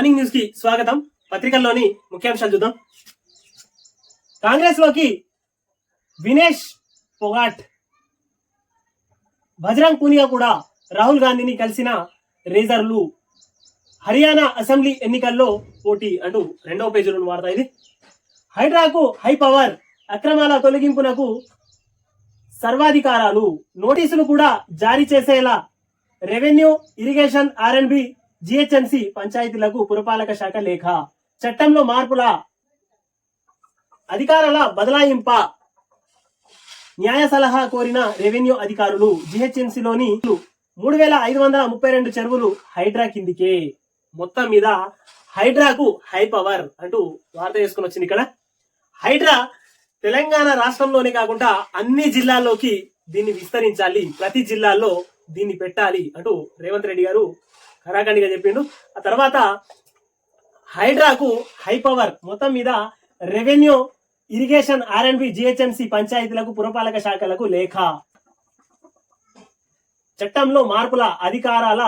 Morning న్యూస్కి స్వాగతం. పత్రికల్లోని ముఖ్యాంశాలు చూద్దాం. కాంగ్రెస్లోకి వినేష్ పొగాట్. బజరంగ్ పూనియా కూడా రాహుల్ గాంధీని కలిసిన రేజర్లు. హర్యానా అసెంబ్లీ ఎన్నికల్లో పోటీ అంటూ రెండవ పేజీలో వార్త ఇది. హైడ్రాకు హై పవర్ అక్రమాల తొలగింపునకు సర్వాధికారాలు. నోటీసులు కూడా జారీ చేసేలా రెవెన్యూ ఇరిగేషన్ ఆర్ఎండ్బి జిహెచ్ఎంసి పంచాయతీలకు పురపాలక శాఖ లేఖ. చట్టంలో మార్పుల అధికారాల బదలాయింప. న్యాయ సలహా కోరిన రెవెన్యూ అధికారులు జిహెచ్ఎంసీలోని మూడు వేల ఐదు వందల ముప్పై రెండు చెరువులు హైడ్రా కిందికే. మొత్తం మీద హైడ్రాకు హై పవర్ అంటూ వార్త చేసుకుని వచ్చింది ఇక్కడ. హైడ్రా తెలంగాణ రాష్ట్రంలోనే కాకుండా అన్ని జిల్లాల్లోకి దీన్ని విస్తరించాలి. ప్రతి జిల్లాల్లో దీన్ని పెట్టాలి అంటూ రేవంత్ రెడ్డి గారు ఖరాఖండిగా చెప్పిండు. ఆ తర్వాత హైడ్రాకు హై పవర్ మొత్తం మీద రెవెన్యూ ఇరిగేషన్ ఆర్ఎండ్బి జిహెచ్ఎంసి పంచాయతీలకు పురపాలక శాఖలకు లేఖ. చట్టంలో మార్పుల అధికారాల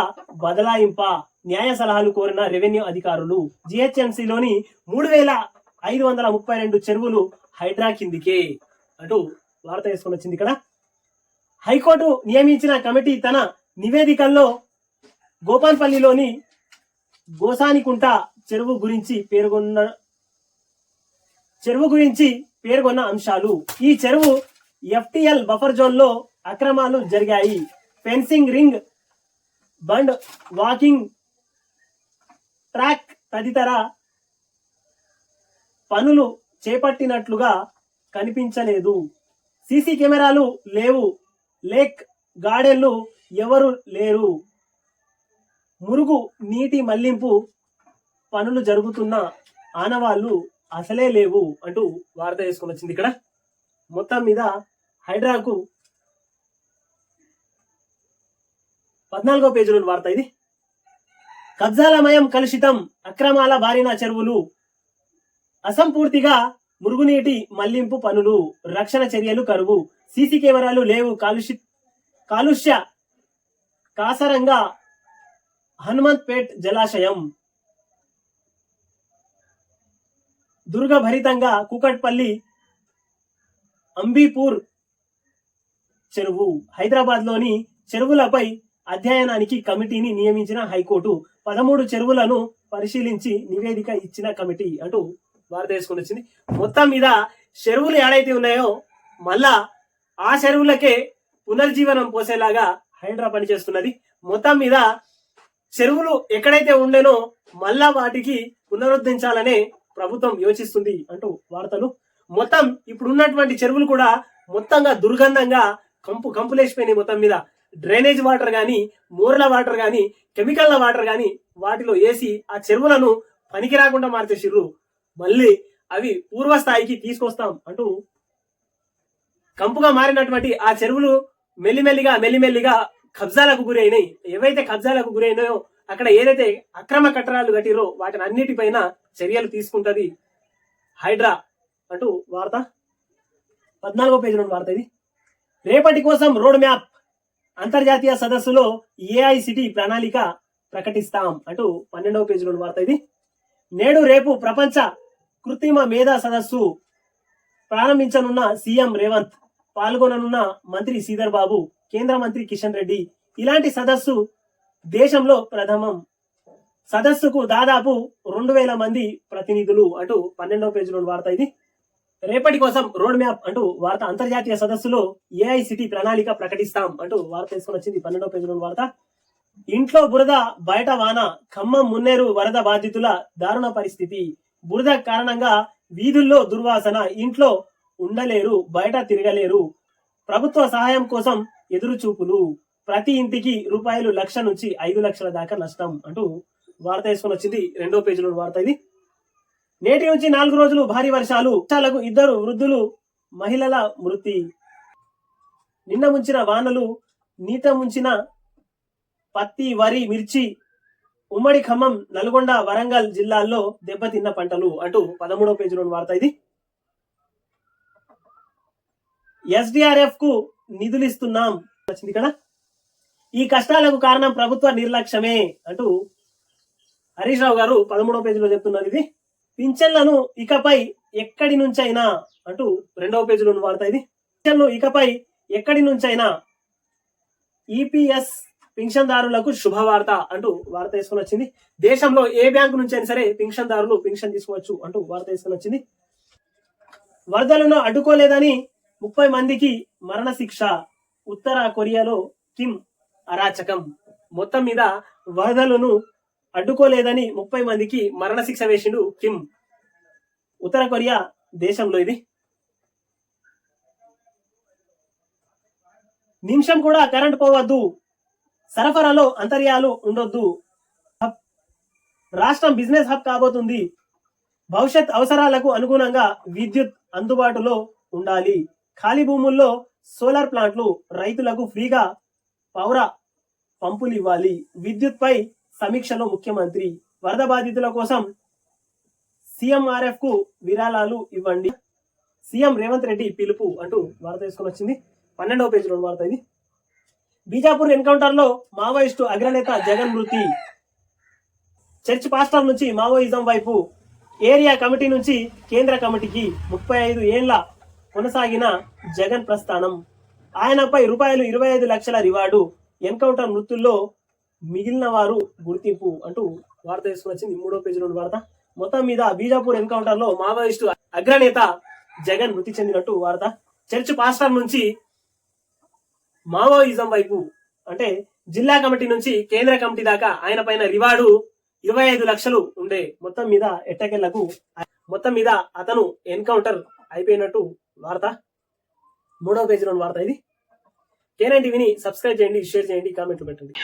బదలాయింప న్యాయ సలహాలు కోరిన రెవెన్యూ అధికారులు. జిహెచ్ఎంసిలోని మూడు వేల ఐదు వందల ముప్పై రెండు చెరువులు హైడ్రా కిందికే. అంటూ వార్త వేసుకొని వచ్చింది ఇక్కడ. హైకోర్టు నియమించిన కమిటీ తన నివేదికల్లో గోపాన్పల్లిలోని గోసానికుంట చెరువు గురించి పేర్కొన్న చెరువు గురించి పేర్కొన్న అంశాలు. ఈ చెరువు ఎఫ్టిఎల్ బఫర్ జోన్లో అక్రమాలు జరిగాయి. Fencing ring bund walking track తదితర పనులు చేపట్టినట్లుగా కనిపించలేదు. సీసీ కెమెరాలు లేవు. లేక్ గార్డెన్లు ఎవరు లేరు. మురుగు నీటి మళ్ళింపు పనులు జరుగుతున్న ఆనవాళ్ళు అసలే లేవు అంటూ వార్త వేసుకుని వచ్చింది ఇక్కడ. మొత్తం మీద హైడ్రాకు పద్నాలుగో పేజీలోని వార్త ఇది. కబ్జాలమయం కలుషితం అక్రమాల బారిన చెరువులు. అసంపూర్తిగా మురుగునీటి మళ్ళింపు పనులు రక్షణ చర్యలు కరువు. సీసీ కెమెరాలు లేవు. కాలుష్య కాలుష్య కాసరంగా హనుమంత్పేట్ జలాశయం. దుర్గభరితంగా కూకట్పల్లి అంబీపూర్ చెరువు. హైదరాబాద్లోని చెరువులపై అధ్యయనానికి కమిటీని నియమించిన హైకోర్టు పదమూడు చెరువులను పరిశీలించి నివేదిక ఇచ్చిన కమిటీ అంటూ భారతదేశం వచ్చింది. మొత్తం మీద చెరువులు ఏడైతే ఉన్నాయో మళ్ళా ఆ చెరువులకే పునర్జీవనం పోసేలాగా హైడ్రా పనిచేస్తున్నది. మొత్తం మీద చెరువులు ఎక్కడైతే ఉండేనో మళ్ళా వాటికి పునరుద్ధరించాలనే ప్రభుత్వం యోచిస్తుంది అంటూ వార్తలు. మొత్తం ఇప్పుడు ఉన్నటువంటి చెరువులు కూడా మొత్తంగా దుర్గంధంగా కంపు కంపులేసిపోయినాయి మొత్తం మీద. డ్రైనేజ్ వాటర్ గాని మోర్ల వాటర్ గాని కెమికల్ల వాటర్ గాని వాటిలో వేసి ఆ చెరువులను పనికి రాకుండా మార్చేసిర్రు. మళ్ళీ అవి పూర్వస్థాయికి తీసుకొస్తాం అంటూ కంపుగా మారినటువంటి ఆ చెరువులు మెల్లిమెల్లిగా మెల్లిమెల్లిగా కబ్జాలకు గురైనాయి ఏవైతే కబ్జాలకు గురైనాయో అక్కడ ఏదైతే అక్రమ కట్టడాలు కట్టిరో వాటిని అన్నిటిపైన చర్యలు తీసుకుంటది హైడ్రా. అంటూ వార్త. పద్నాలుగో పేజీలో వార్త ఇది. రేపటి కోసం రోడ్ మ్యాప్ అంతర్జాతీయ సదస్సులో ఏఐసిటి ప్రణాళిక ప్రకటిస్తాం అంటూ పన్నెండవ పేజీలో వార్త ఇది. నేడు రేపు ప్రపంచ కృత్రిమ మేధా సదస్సు ప్రారంభించనున్న సీఎం రేవంత్. పాల్గొననున్న మంత్రి శ్రీధర్ బాబు కేంద్ర మంత్రి కిషన్ రెడ్డి ఇలాంటి సదస్సు దేశంలో ప్రథమం. సదస్సుకు దాదాపు రెండు వేల మంది ప్రతినిధులు అంటూ పన్నెండవ పేజీలో వార్త ఇది. రేపటి కోసం రోడ్ మ్యాప్ అంటూ వార్త అంతర్జాతీయ సదస్సులో ఏఐసిటి ప్రణాళిక ప్రకటిస్తాం అంటూ వార్త తీసుకొని వచ్చింది పన్నెండవ పేజీలో వార్త. ఇంట్లో బురద బయట వాన ఖమ్మం మున్నేరు వరద బాధితుల దారుణ పరిస్థితి. బురద కారణంగా వీధుల్లో దుర్వాసన ఇంట్లో ఉండలేరు బయట తిరగలేరు. ప్రభుత్వ సహాయం కోసం ఎదురు చూపులు ప్రతి ఇంటికి రూపాయలు లక్ష నుంచి ఐదు లక్షల దాకా నష్టం అంటూ వార్త వేసుకొని వచ్చింది రెండో పేజీలో వార్త ఇది. నేటి నుంచి నాలుగు రోజులు భారీ వర్షాలు వర్షాలకు ఇద్దరు వృద్ధులు మహిళల మృతి. నిన్న ముంచిన వానలు నీట ముంచిన పత్తి వరి మిర్చి ఉమ్మడి ఖమ్మం నల్గొండ వరంగల్ జిల్లాల్లో దెబ్బతిన్న పంటలు అంటూ పదమూడో పేజీలో వార్త ఇది. ఎస్డిఆర్ఎఫ్కు నిధులు ఇస్తున్నాం వచ్చింది కదా? ఈ కష్టాలకు కారణం ప్రభుత్వ నిర్లక్ష్యమే అంటూ హరీష్ రావు గారు పదమూడవ పేజీలో చెప్తున్నారు ఇది. పింఛన్లను ఇకపై ఎక్కడి నుంచైనా అంటూ రెండవ పేజీలో ఉన్న వార్త ఇది. పింఛన్లు ఇకపై ఎక్కడి నుంచైనా ఈపీఎస్ పింఛన్దారులకు శుభవార్త అంటూ వార్త తీసుకొని వచ్చింది. దేశంలో ఏ బ్యాంకు నుంచి అయినా సరే పింఛన్దారులు పింఛన్ తీసుకోవచ్చు అంటూ వార్త తీసుకొని వచ్చింది. వరదలను అడ్డుకోలేదని ముప్పై మందికి మరణశిక్ష ఉత్తర కొరియాలో కిమ్ అరాచకం. మొత్తం మీద వరదలను అడ్డుకోలేదని ముప్పై మందికి మరణశిక్ష వేసిండు కిమ్. ఉత్తర కొరియా దేశంలో ఇది. నిమిషం కూడా కరెంట్ పోవద్దు. సరఫరాలో అంతర్యాలు ఉండొద్దు. హబ్. రాష్ట్రం బిజినెస్ హబ్ కాబోతుంది. భవిష్యత్ అవసరాలకు అనుగుణంగా విద్యుత్ అందుబాటులో ఉండాలి. ఖాళీ భూముల్లో సోలార్ ప్లాంట్లు రైతులకు ఫ్రీగా పౌర పంపులు ఇవ్వాలి విద్యుత్పై సమీక్షలో ముఖ్యమంత్రి. వరద బాధితుల కోసం సీఎంఆర్ఎఫ్కు విరాళాలు ఇవ్వండి. సీఎం రేవంత్ రెడ్డి పిలుపు అంటూ వార్త తీసుకొని వచ్చింది. పన్నెండవ పేజీలో వార్త ఇది. బీజాపూర్ ఎన్కౌంటర్లో మావోయిస్టు అగ్రనేత జగన్ మృతి. చర్చ్ పాస్టర్ నుంచి మావోయిజం వైపు ఏరియా కమిటీ నుంచి కేంద్ర కమిటీకి ముప్పై ఐదు ఏళ్ళ కొనసాగిన జగన్ ప్రస్థానం. ఆయనపై రూపాయలు ఇరవై ఐదు లక్షల రివార్డు ఎన్కౌంటర్ మృతుల్లో మిగిలిన వారు గుర్తింపు అంటూ వార్త తీసుకుని వచ్చింది మూడో పేజీలో ఉన్న వార్త. మొత్తం మీద బీజాపూర్ ఎన్కౌంటర్లో మావోయిస్టు అగ్రనేత జగన్ మృతి చెందినట్టు వార్త. చర్చ్ పాస్టర్ నుంచి మావోయిజం వైపు అంటే జిల్లా కమిటీ నుంచి కేంద్ర కమిటీ దాకా ఆయన పైన రివార్డు ఇరవై ఐదు లక్షలు ఉండే. మొత్తం మీద ఎట్టకెళ్ళకు మొత్తం మీద అతను ఎన్కౌంటర్ అయిపోయినట్టు వార్త? మూడవ పేజీలో వార్త ఇది. కేనైన్ టీవీని సబ్స్క్రైబ్ చేయండి షేర్ చేయండి కామెంట్లు పెట్టండి.